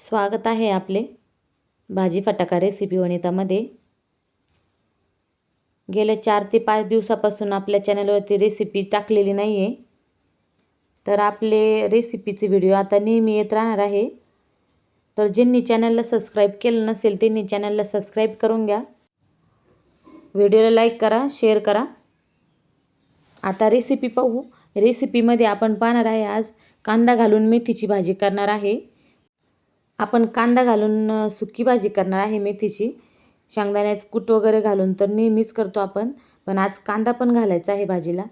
स्वागत आहे आपले भाजी फटाका रेसिपी वनितामध्ये. गेल्या चार ते पाच दिवसापासून आपल्या चॅनलवरती रेसिपी टाकलेली नाही आहे तर आपले रेसिपीचे व्हिडिओ आता नेहमी येत राहणार आहे. तर ज्यांनी चॅनलला सबस्क्राईब केलं नसेल त्यांनी चॅनलला सबस्क्राईब करून घ्या. व्हिडिओला लाईक करा शेअर करा. आता रेसिपी पाहू. रेसिपीमध्ये आपण पाहणार आहे आज कांदा घालून मेथीची भाजी करणार आहे. आपण कांदा घालून सुकी भाजी करणार आहे मेथीची. शेंगदाण्याचं कूट वगैरे घालून तर नेहमीच करतो आपण पण आज कांदा पण घालायचा आहे भाजीला.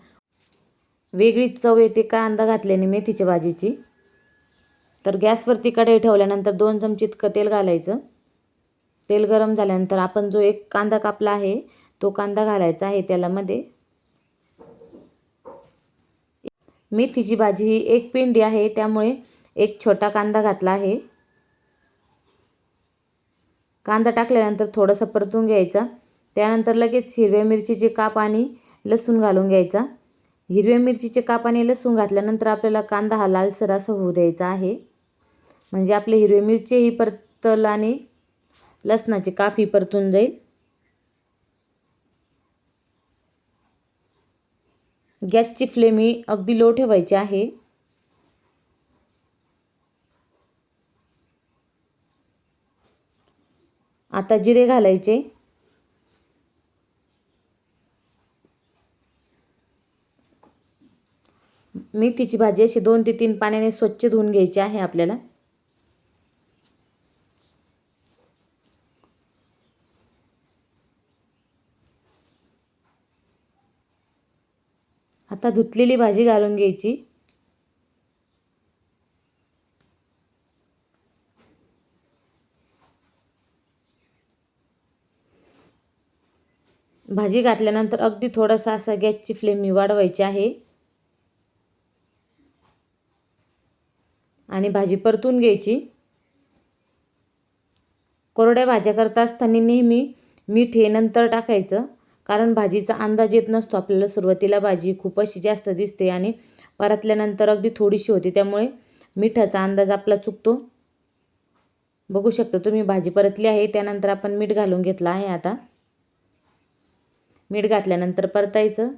वेगळी चव येते कांदा घातल्याने मेथीच्या भाजीची. तर गॅसवरती कढई ठेवल्यानंतर दोन चमचे इतकं तेल घालायचं. तेल गरम झाल्यानंतर आपण जो एक कांदा कापला आहे तो कांदा घालायचा आहे त्यालामध्ये मेथीची भाजी ही एक पिंडी आहे त्यामुळे एक छोटा कांदा घातला आहे. कांदा टाकल्यानंतर थोडंसं परतून घ्यायचा. त्यानंतर लगेच हिरव्या मिरचीचे काप आणि लसूण घालून घ्यायचा. हिरव्या मिरचीचे काप आणि लसूण घातल्यानंतर आपल्याला कांदा हा लालसर असा होऊ द्यायचा आहे. म्हणजे आपले हिरवे मिरचीही परतल आणि लसणाचे कापही परतून जाईल. गॅसची फ्लेम ही अगदी लो ठेवायची आहे. आता जिरे घालायचे. मेथीची भाजी अशी दोन ते तीन पाण्याने स्वच्छ धुवून घ्यायची आहे आपल्याला. आता धुतलेली भाजी घालून घ्यायची. भाजी घातल्यानंतर अगदी थोडासा असा गॅसची फ्लेम मी वाढवायची आहे. आणि भाजी परतून घ्यायची. कोरड्या भाज्या करता असताना नेहमी मीठ हे नंतर टाकायचं कारण भाजीचा अंदाज येत नसतो. आपल्याला सुरुवातीला भाजी खूप अशी जास्त दिसते आणि परतल्यानंतर अगदी थोडीशी होती त्यामुळे मिठाचा अंदाज आपला चुकतो. बघू शकता तुम्ही भाजी परतली आहे त्यानंतर आपण मीठ घालून घेतलं आहे आता. मीठ घातल्यानंतर परतायचं.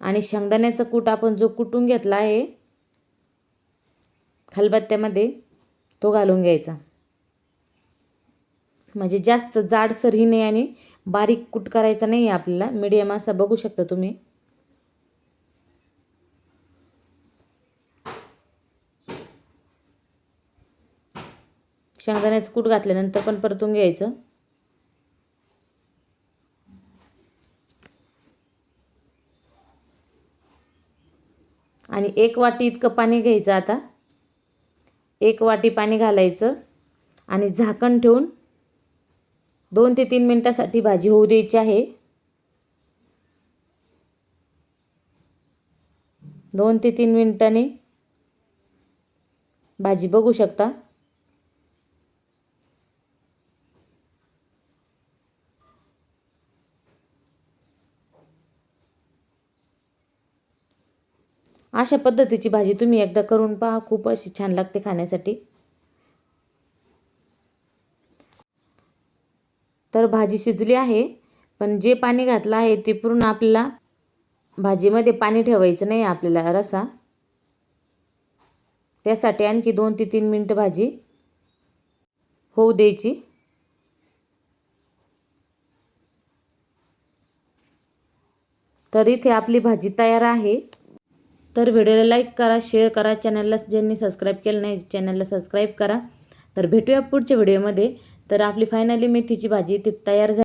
आणि शेंगदाण्याचा कूट आपण जो कुटून घेतला आहे खलबत्त्यामध्ये तो घालून घ्यायचा. म्हणजे जास्त जाडसरही नाही आणि बारीक कूट करायचा नाही आहे आपल्याला. मीडियम असा बघू शकता तुम्ही. शेंगदाण्याचं कूट घातल्यानंतर पण परतून घ्यायचं. आणि एक वाटी इतकं पाणी घ्यायचं आता. एक वाटी पाणी घालायचं आणि झाकण ठेवून दोन ते तीन मिनटासाठी भाजी होऊ द्यायची आहे. दोन ते तीन मिनटांनी भाजी बघू शकता. अशा पद्धतीची भाजी तुम्ही एकदा करून पहा खूप अशी छान लागते खाण्यासाठी. तर भाजी शिजली आहे पण जे पाणी घातलं आहे ते पूर्ण आपल्याला भाजीमध्ये पाणी ठेवायचं नाही आपल्याला रसा. त्यासाठी आणखी दोन ते तीन मिनटं भाजी होऊ द्यायची. तर इथे आपली भाजी तयार आहे. तर व्हिडिओला लाईक करा शेअर करा चॅनलला ज्यांनी सबस्क्राईब केलं नाही चॅनलला सबस्क्राईब करा. तर भेटूया पुढच्या व्हिडिओमध्ये. तर आपली फायनली मेथीची भाजी ती तयार झाली.